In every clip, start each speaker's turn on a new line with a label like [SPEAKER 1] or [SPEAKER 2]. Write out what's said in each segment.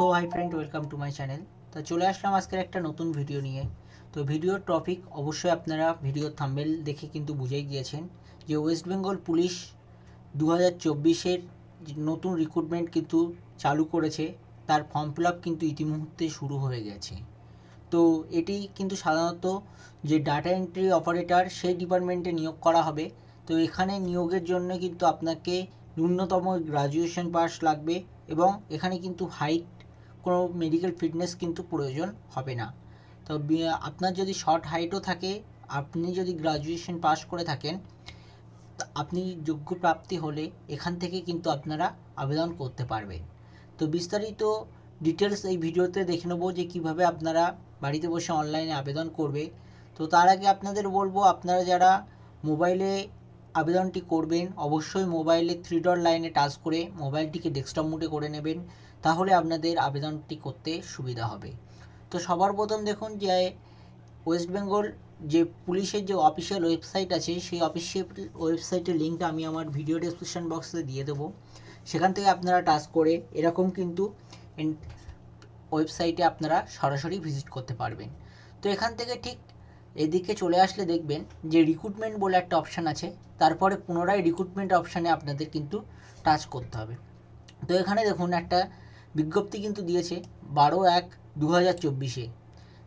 [SPEAKER 1] So hi friend welcome to my channel তো চলে আসলাম আজকের একটা নতুন ভিডিও নিয়ে। তো ভিডিওর টপিক অবশ্যই আপনারা ভিডিওর থাম্বেল দেখে কিন্তু বুঝেই গিয়েছেন যে ওয়েস্ট বেঙ্গল পুলিশ দু হাজার চব্বিশের নতুন রিক্রুটমেন্ট কিন্তু চালু করেছে। তার ফর্ম ফিল আপ কিন্তু ইতিমধ্যে শুরু হয়ে গেছে। তো এটি কিন্তু সাধারণত যে ডাটা এন্ট্রি অপারেটর সেই ডিপার্টমেন্টে নিয়োগ করা হবে। তো এখানে নিয়োগের জন্য কিন্তু আপনাকে ন্যূনতম গ্রাজুয়েশন পাস লাগবে এবং এখানে কিন্তু হাইট কোনো মেডিকেল ফিটনেস কিন্তু প্রয়োজন হবে না। তো আপনার যদি শর্ট হাইটও থাকে, আপনি যদি গ্রাজুয়েশন পাস করে থাকেন আপনি যোগ্য প্রাপ্তি হলে এখান থেকে কিন্তু আপনারা আবেদন করতে পারবেন। তো বিস্তারিত ডিটেলস এই ভিডিওতে দেখে নেব যে কীভাবে আপনারা বাড়িতে বসে অনলাইনে আবেদন করবে। তো তার আগে আপনাদের বলব, আপনারা যারা মোবাইলে আবেদনটি করবেন, অবশ্যই মোবাইলে থ্রি ডট লাইনে টাচ করে মোবাইলটিকে ডেস্কটপ মোডে করে নেবেন, তাহলে আপনাদের আবেদনটি করতে সুবিধা হবে। তো সবার প্রথম দেখুন যে, ওয়েস্ট বেঙ্গল যে পুলিশের যে অফিসিয়াল ওয়েবসাইট আছে, সেই অফিসিয়াল ওয়েবসাইটের লিঙ্কটা আমি আমার ভিডিও ডেসক্রিপশন বক্সে দিয়ে দেবো। সেখান থেকে আপনারা টাচ করে এরকম কিন্তু ওয়েবসাইটে আপনারা সরাসরি ভিজিট করতে পারবেন। তো এখান থেকে ঠিক এদিকে চলে আসলে দেখবেন যে রিক্রুটমেন্ট বলে একটা অপশান আছে, তারপরে পুনরায় রিক্রুটমেন্ট অপশানে আপনাদের কিন্তু টাচ করতে হবে। তো এখানে দেখুন একটা বিজ্ঞপ্তি কিন্তু দিয়েছে বারো এক দু হাজার চব্বিশে।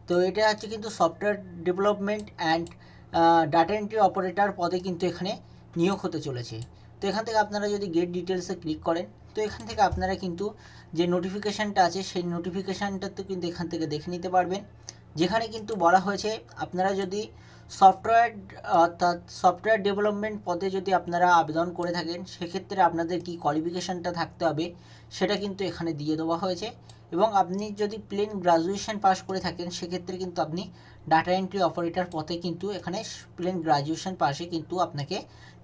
[SPEAKER 1] তো এটা হচ্ছে কিন্তু software development and data entry operator পদে কিন্তু এখানে নিয়োগ হতে চলেছে। তো এখান থেকে আপনারা যদি গেট ডিটেলসে ক্লিক করেন, তো এখান থেকে আপনারা কিন্তু যে নোটিফিকেশানটা আছে, সেই নোটিফিকেশানটা তো কিন্তু এখান থেকে দেখে নিতে পারবেন। যেখানে কিন্তু বলা হয়েছে আপনারা যদি সফটওয়্যার অর্থাৎ সফটওয়্যার ডেভেলপমেন্ট পদে যদি আপনারা আবেদন করে থাকেন, সেক্ষেত্রে আপনাদের কি কোয়ালিফিকেশানটা থাকতে হবে সেটা কিন্তু এখানে দিয়ে দেওয়া হয়েছে। এবং আপনি যদি প্লেন গ্রাজুয়েশন পাস করে থাকেন, সেক্ষেত্রে কিন্তু আপনি ডাটা এন্ট্রি অপারেটর পথে কিন্তু এখানে প্লেন গ্রাজুয়েশন পাশে কিন্তু আপনাকে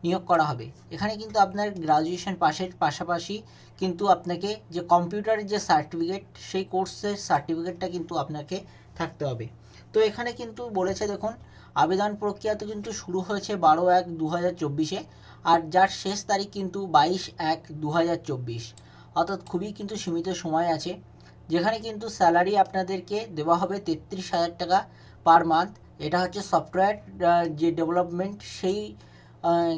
[SPEAKER 1] নিয়োগ করা হবে। এখানে কিন্তু আপনার গ্রাজুয়েশন পাশের পাশাপাশি কিন্তু আপনাকে যে কম্পিউটারের যে সার্টিফিকেট সেই কোর্সের সার্টিফিকেটটা কিন্তু আপনাকে থাকতে হবে। তো এখানে কিন্তু বলেছে দেখুন, আবেদন প্রক্রিয়া তো কিন্তু শুরু হয়েছে বারো এক দু আর যার শেষ তারিখ কিন্তু বাইশ এক দু অর্থাৎ খুবই কিন্তু সীমিত সময় আছে। যেখানে কিন্তু স্যালারি আপনাদেরকে দেওয়া হবে তেত্রিশ হাজার টাকা পার মান্থ এটা হচ্ছে সফটওয়্যার যে ডেভেলপমেন্ট সেই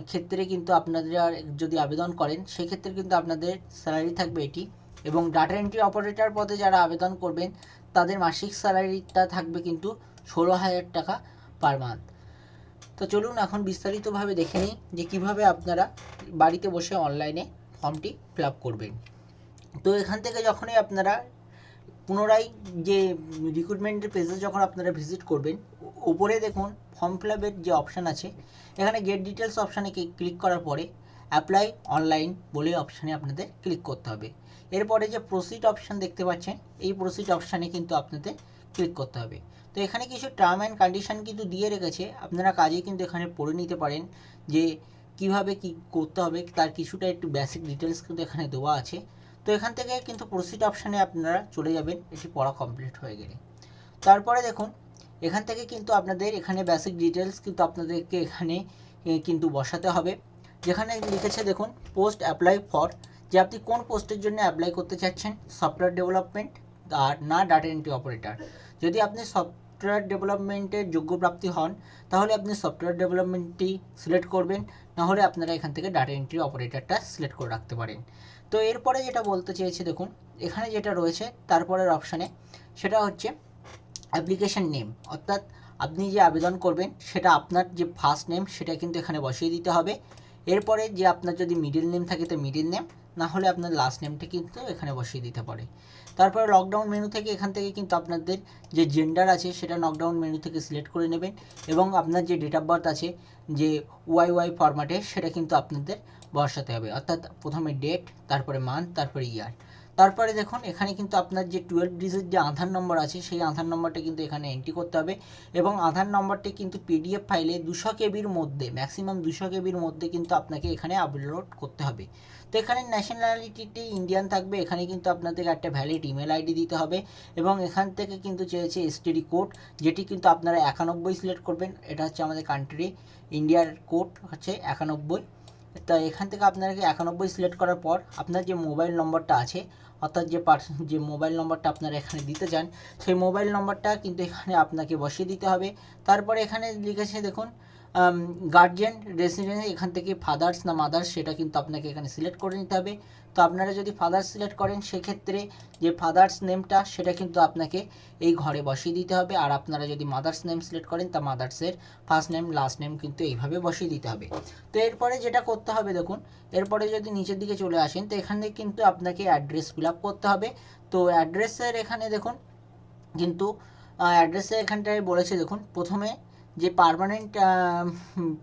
[SPEAKER 1] ক্ষেত্রে কিন্তু আপনাদের যদি আবেদন করেন সেক্ষেত্রে কিন্তু আপনাদের স্যালারি থাকবে এটি। এবং ডাটা এন্ট্রি অপারেটর পদে যারা আবেদন করবেন, তাদের মাসিক স্যালারিটা থাকবে কিন্তু ষোলো হাজার টাকা পার মান্থ তো চলুন এখন বিস্তারিতভাবে দেখে নিই যে কীভাবে আপনারা বাড়িতে বসে অনলাইনে ফর্মটি ফিল করবেন। তো এখান থেকে যখনই আপনারা পুনরায় যে রিক্রুটমেন্টের পেজে যখন আপনারা ভিজিট করবেন ওপরে দেখুন ফর্ম ফিল যে অপশান আছে, এখানে গেট ডিটেলস অপশানে ক্লিক করার পরে অ্যাপ্লাই অনলাইন বলে অপশানে আপনাদের ক্লিক করতে হবে। এরপরে যে প্রসিড অপশান দেখতে পাচ্ছেন, এই প্রসিড অপশানে কিন্তু আপনাদের ক্লিক করতে হবে। তো এখানে কিছু টার্ম অ্যান্ড কন্ডিশন কিন্তু দিয়ে রেখেছে, আপনারা কাজে কিন্তু এখানে পড়ে নিতে পারেন যে কীভাবে কি করতে হবে, তার কিছুটা একটু বেসিক ডিটেলস কিন্তু এখানে দেওয়া আছে। তো এখান থেকে কিন্তু প্রসিড অপশানে আপনারা চলে যাবেন এটি পড়া কমপ্লিট হয়ে গেলে। তারপরে দেখুন, এখান থেকে কিন্তু আপনাদের এখানে বেসিক ডিটেলস কিন্তু আপনাদেরকে এখানে কিন্তু বসাতে হবে। যেখানে লিখেছে দেখুন পোস্ট অ্যাপ্লাই ফর যে আপনি কোন পোস্টের জন্য অ্যাপ্লাই করতে চাচ্ছেন সফটওয়্যার ডেভেলপমেন্ট আর না ডাটা এন্ট্রি অপারেটর যদি আপনি সফটওয়্যার ডেভেলপমেন্টের যোগ্য প্রাপ্তি হন, তাহলে আপনি সফটওয়্যার ডেভেলপমেন্টটি সিলেক্ট করবেন। নাহলে আপনারা এখান থেকে ডাটা এন্ট্রি অপারেটরটা সিলেক্ট করে রাখতে পারেন। তো এরপরে যেটা বলতে চেয়েছি দেখুন, এখানে যেটা রয়েছে, তারপরের অপশানে সেটা হচ্ছে অ্যাপ্লিকেশান নেম অর্থাৎ আপনি যে আবেদন করবেন, সেটা আপনার যে ফার্স্ট নেম সেটা কিন্তু এখানে বসিয়ে দিতে হবে। এরপরে যে আপনার যদি মিডিল নেম থাকে, তো মিডিল নেম না হলে আপনার লাস্ট নেমটা কিন্তু এখানে বসিয়ে দিতে পারে। তারপরে লকডাউন মেনু থেকে এখান থেকে কিন্তু আপনাদের যে জেন্ডার আছে সেটা লকডাউন মেনু থেকে সিলেক্ট করে নেবেন এবং আপনার যে ডেট অফ বার্থ আছে, যে ওয়াই ওয়াই ফরম্যাটে সেটা কিন্তু আপনাদের বসাতে হবে। অর্থাৎ প্রথমে ডেট তারপরে মান্থ তারপরে ইয়ার তারপরে দেখুন, এখানে কিন্তু আপনার যে টুয়েলভ ডিজিট যে আধার নম্বর আছে, সেই আধার নম্বরটা কিন্তু এখানে এন্ট্রি করতে হবে এবং আধার নম্বরটি কিন্তু পিডিএফ ফাইলে দুশো কেবির মধ্যে ম্যাক্সিমাম দুশো কেবির মধ্যে কিন্তু আপনাকে এখানে আপলোড করতে হবে। তো এখানে ন্যাশনালিটিটি ইন্ডিয়ান থাকবে, এখানে কিন্তু আপনাদের একটা ভ্যালিড ইমেল আইডি দিতে হবে এবং এখান থেকে কিন্তু চেয়েছে এসটিডি কোড যেটি কিন্তু আপনারা একানব্বই সিলেক্ট করবেন, এটা হচ্ছে আমাদের কান্ট্রি ইন্ডিয়ার কোড হচ্ছে একানব্বই। তা এখান থেকে আপনাকে একানব্বই সিলেক্ট করার পর আপনার যে মোবাইল নম্বরটা আছে, অর্থাৎ যে পার্সন যে মোবাইল নম্বরটা আপনারা এখানে দিতে চান, সেই মোবাইল নম্বরটা কিন্তু এখানে আপনাকে বসিয়ে দিতে হবে। তারপরে এখানে লিখেছে দেখুন গার্জিয়ান রেসিডেন্স এখান থেকে ফাদার্স না মাদার্স সেটা কিন্তু আপনাকে এখানে সিলেক্ট করে নিতে হবে। তো আপনারা যদি ফাদার সিলেক্ট করেন, সেক্ষেত্রে যে ফাদার্স নেমটা সেটা কিন্তু আপনাকে এই ঘরে বসিয়ে দিতে হবে। আর আপনারা যদি মাদার্স নেম সিলেক্ট করেন, তা মাদার্সের ফার্স্ট নেম লাস্ট নেম কিন্তু এইভাবে বসিয়ে দিতে হবে। তো এরপরে যেটা করতে হবে দেখুন, এরপরে যদি নিচের দিকে চলে আসেন, তো এখানে কিন্তু আপনাকে অ্যাড্রেস ফিল করতে হবে। তো অ্যাড্রেসের এখানে দেখুন, কিন্তু অ্যাড্রেসে এখানটায় বলেছে দেখুন, প্রথমে যে পারমানেন্ট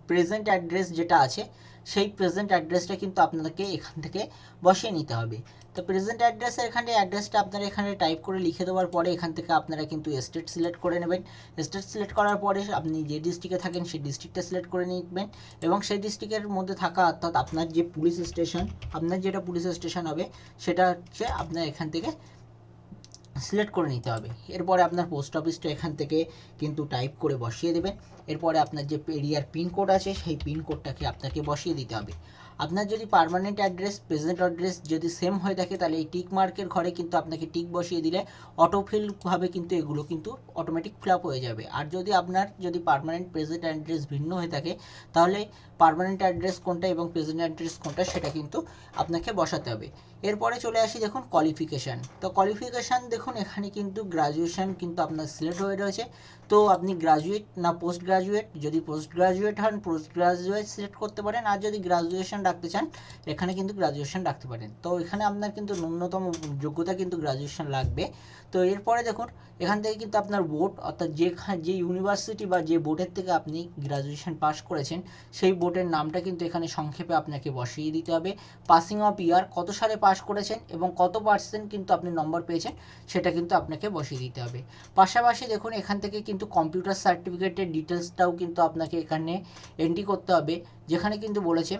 [SPEAKER 1] প্রেজেন্ট অ্যাড্রেস যেটা আছে সেই প্রেজেন্ট অ্যাড্রেসটা কিন্তু আপনাদেরকে এখান থেকে বসিয়ে নিতে হবে। তো প্রেজেন্ট অ্যাড্রেসের এখানে অ্যাড্রেসটা আপনারা এখানে টাইপ করে লিখে দেওয়ার পরে এখান থেকে আপনারা কিন্তু স্টেট সিলেক্ট করে নেবেন। স্টেট সিলেক্ট করার পরে আপনি যে ডিস্ট্রিক্টে থাকেন সেই ডিস্ট্রিক্টটা সিলেক্ট করে নেবেন এবং সেই ডিস্ট্রিক্টের মধ্যে থাকা অর্থাৎ আপনার যে পুলিশ স্টেশন আপনার যেটা পুলিশ স্টেশন হবে সেটা হচ্ছে আপনার এখান থেকে সিলেক্ট করে নিতে হবে। এরপরে আপনার পোস্ট অফিসটা এখান থেকে কিন্তু টাইপ করে বসিয়ে দেবেন এরপরে আপনার যে এরিয়ার পিনকোড আছে, সেই পিনকোডটাকে আপনাকে বসিয়ে দিতে হবে। আপনার যদি পারমানেন্ট অ্যাড্রেস প্রেজেন্ট অ্যাড্রেস যদি সেম হয়ে থাকে, তাহলে এই টিক মার্কের ঘরে কিন্তু আপনাকে টিক বসিয়ে দিলে অটোফিলভাবে কিন্তু এগুলো কিন্তু অটোমেটিক ফিল হয়ে যাবে। আর যদি আপনার, যদি পারমানেন্ট প্রেজেন্ট অ্যাড্রেস ভিন্ন হয়ে থাকে, তাহলে পারমানেন্ট অ্যাড্রেস কোনটা এবং প্রেজেন্ট অ্যাড্রেস কোনটা সেটা কিন্তু আপনাকে বসাতে হবে। এরপরে চলে আসি দেখুন কোয়ালিফিকেশান তো কোয়ালিফিকেশান দেখুন, এখানে কিন্তু গ্রাজুয়েশান কিন্তু আপনার সিলেক্ট হয়ে রয়েছে। তো আপনি গ্রাজুয়েট না পোস্ট গ্রাজুয়েট যদি পোস্ট গ্রাজুয়েট হন পোস্ট গ্রাজুয়েট সিলেক্ট করতে পারেন, আর যদি গ্রাজুয়েশান রাখতে চান, এখানে কিন্তু গ্রাজুয়েশান রাখতে পারেন। তো এখানে আপনার কিন্তু ন্যূনতম যোগ্যতা কিন্তু গ্রাজুয়েশান লাগবে। তো এরপরে দেখুন, এখান থেকে কিন্তু আপনার বোর্ড অর্থাৎ যেখানে যে ইউনিভার্সিটি বা যে বোর্ডের থেকে আপনি গ্রাজুয়েশন পাস করেছেন, সেই বোর্ডের নামটা কিন্তু এখানে সংক্ষেপে আপনাকে বসিয়ে দিতে হবে। পাসিং অফ ইয়ার কত সালে পাস করেছেন এবং কত পার্সেন্ট কিন্তু আপনি নম্বর পেয়েছেন, সেটা কিন্তু আপনাকে বসিয়ে দিতে হবে। পাশাপাশি দেখুন, এখান থেকে কিন্তু কম্পিউটার সার্টিফিকেটের ডিটেলসটাও কিন্তু আপনাকে এখানে এন্ট্রি করতে হবে, যেখানে কিন্তু বলেছে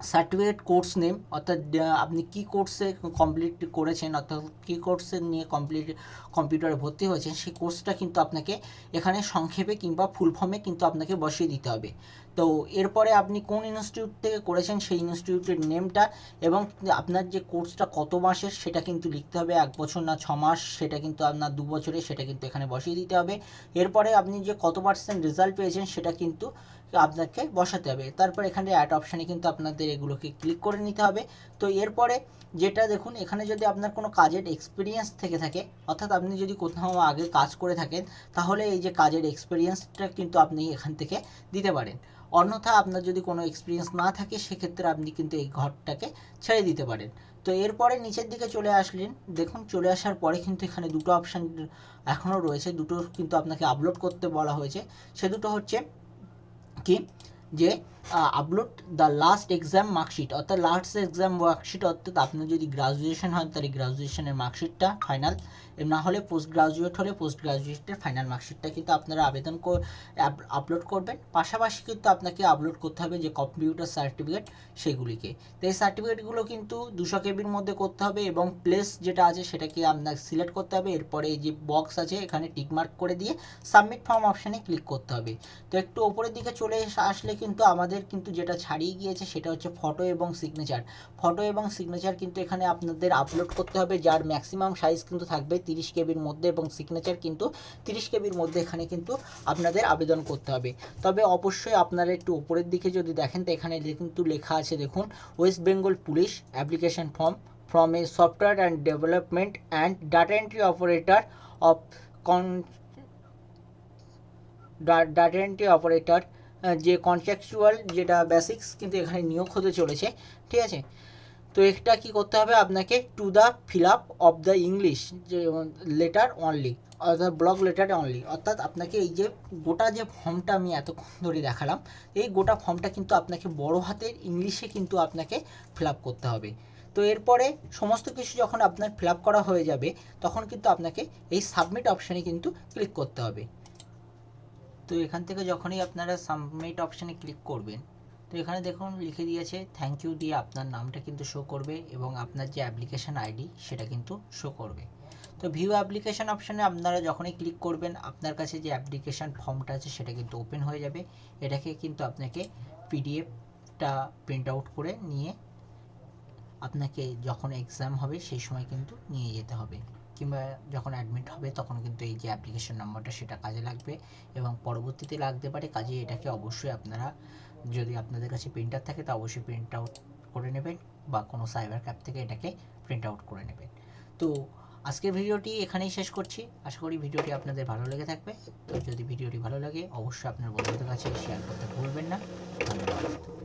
[SPEAKER 1] সার্টিফিকেট কোর্স নেম অর্থাৎ আপনি কী কোর্সে কমপ্লিট করেছেন, অর্থাৎ কী কোর্সে নিয়ে কমপ্লিট কম্পিউটারে ভর্তি হয়েছেন, সেই কোর্সটা কিন্তু আপনাকে এখানে সংক্ষেপে কিংবা ফুল ফর্মে কিন্তু আপনাকে বসিয়ে দিতে হবে। তো এরপরে আপনি কোন ইনস্টিটিউট থেকে করেছেন সেই ইনস্টিটিউটের নেমটা এবং আপনার যে কোর্সটা কত মাসের সেটা কিন্তু লিখতে হবে, এক বছর না ছ মাস সেটা কিন্তু আপনার দু বছরে সেটা কিন্তু এখানে বসিয়ে দিতে হবে। এরপরে আপনি যে কত পার্সেন্ট রেজাল্ট পেয়েছেন সেটা কিন্তু আপনাকে বসাতে হবে। তারপর এখানে অ্যাড অপশানে কিন্তু আপনাদের এগুলোকে ক্লিক করে নিতে হবে। তো এরপরে যেটা দেখুন, এখানে যদি আপনার কোনো কাজের এক্সপিরিয়েন্স থেকে থাকে, অর্থাৎ আপনি যদি কোথাও আগে কাজ করে থাকেন, তাহলে এই যে কাজের এক্সপিরিয়েন্সটা কিন্তু আপনি এখান থেকে দিতে পারেন। অন্যথা আপনার যদি কোনো এক্সপিরিয়েন্স না থাকে, সেক্ষেত্রে আপনি কিন্তু এই ঘরটাকে ছেড়ে দিতে পারেন। তো এরপরে নিচের দিকে চলে আসলেন। দেখুন, চলে আসার পরে কিন্তু এখানে দুটো অপশান এখনও রয়েছে। দুটো কিন্তু আপনাকে আপলোড করতে বলা হয়েছে। সে দুটো হচ্ছে কি? যে upload the last exam marksheet অর্থাৎ লাস্ট এক্সাম মার্কশিট অর্থাৎ আপনার যদি গ্রাজুয়েশন হয়, তাহলে গ্রাজুয়েশনের মার্কশিটটা ফাইনাল না হলে পোস্ট গ্রাজুয়েট হলে পোস্ট গ্রাজুয়েটের ফাইনাল মার্কশিটটা কিন্তু আপনারা আবেদন আপলোড করবেন। পাশাপাশি কিন্তু আপনাকে আপলোড করতে হবে যে কম্পিউটার সার্টিফিকেট সেগুলিকে। তো এই সার্টিফিকেটগুলো কিন্তু দুশো কেবির মধ্যে করতে হবে এবং প্লেস যেটা আছে সেটাকে আপনার সিলেক্ট করতে হবে। এরপরে এই যে বক্স আছে, এখানে টিকমার্ক করে দিয়ে সাবমিট ফর্ম অপশানে ক্লিক করতে হবে। তো একটু ওপরের দিকে চলে আসলে কিন্তু আমাদের কিন্তু যেটা ছাড়িয়ে গিয়েছে সেটা হচ্ছে ফটো এবং সিগনেচার ফটো এবং সিগনেচার কিন্তু এখানে আপনাদের আপলোড করতে হবে, যার ম্যাক্সিমাম সাইজ কিন্তু থাকবে তিরিশ কেবির মধ্যে এবং সিগনেচার কিন্তু তিরিশ কেবির মধ্যে এখানে কিন্তু আপনাদের আবেদন করতে হবে। তবে অবশ্যই আপনারা একটু উপরের দিকে যদি দেখেন তো এখানে কিন্তু লেখা আছে দেখুন West Bengal police application form from a software and development and data entry operator of con data entry operator যে কন্ট্রাকচুয়াল যেটা বেসিক্স কিন্তু এখানে নিয়োগ হতে চলেছে, ঠিক আছে? তো এটা কি করতে হবে? আপনাকে to the fill up of the English যে লেটার অনলি অর্থাৎ ব্লক লেটার অনলি অর্থাৎ আপনাকে এই যে গোটা যে ফর্মটা আমি এতক্ষণ ধরে দেখালাম, এই গোটা ফর্মটা কিন্তু আপনাকে বড় হাতের ইংলিশে কিন্তু আপনাকে ফিল আপ করতে হবে। তো এরপরে সমস্ত কিছু যখন আপনার ফিল করা হয়ে যাবে, তখন কিন্তু আপনাকে এই সাবমিট অপশানে কিন্তু ক্লিক করতে হবে। তো এখান থেকে যখনই আপনারা সাবমিট অপশানে ক্লিক করবেন, তো এখানে দেখুন লিখে দিয়েছে থ্যাংক ইউ দিয়ে আপনার নামটা কিন্তু শো করবে এবং আপনার যে অ্যাপ্লিকেশান আইডি সেটা কিন্তু শো করবে। তো ভিউ অ্যাপ্লিকেশান অপশানে আপনারা যখনই ক্লিক করবেন, আপনার কাছে যে অ্যাপ্লিকেশান ফর্মটা আছে সেটা কিন্তু ওপেন হয়ে যাবে। এটাকে কিন্তু আপনাকে পিডিএফটা প্রিন্ট আউট করে নিয়ে আপনাকে যখন এক্সাম হবে সেই সময় কিন্তু নিয়ে যেতে হবে। কিংবা যখন অ্যাডমিট হবে তখন কিন্তু এই যে অ্যাপ্লিকেশন নম্বরটা সেটা কাজে লাগবে এবং পরবর্তীতে লাগতে পারে, কাজে এটাকে অবশ্যই আপনারা যদি আপনাদের কাছে প্রিন্টার থাকে তো অবশ্যই প্রিন্ট আউট করে নেবেন বা কোনো সাইবার ক্যাপ থেকে এটাকে প্রিন্ট আউট করে নেবেন। তো আজকের ভিডিওটি এখানেই শেষ করছি। আশা করি ভিডিওটি আপনাদের ভালো লেগে থাকবে। তো যদি ভিডিওটি ভালো লাগে, অবশ্যই আপনার বন্ধুদের কাছে শেয়ার করতে ভুলবেন না। ধন্যবাদ।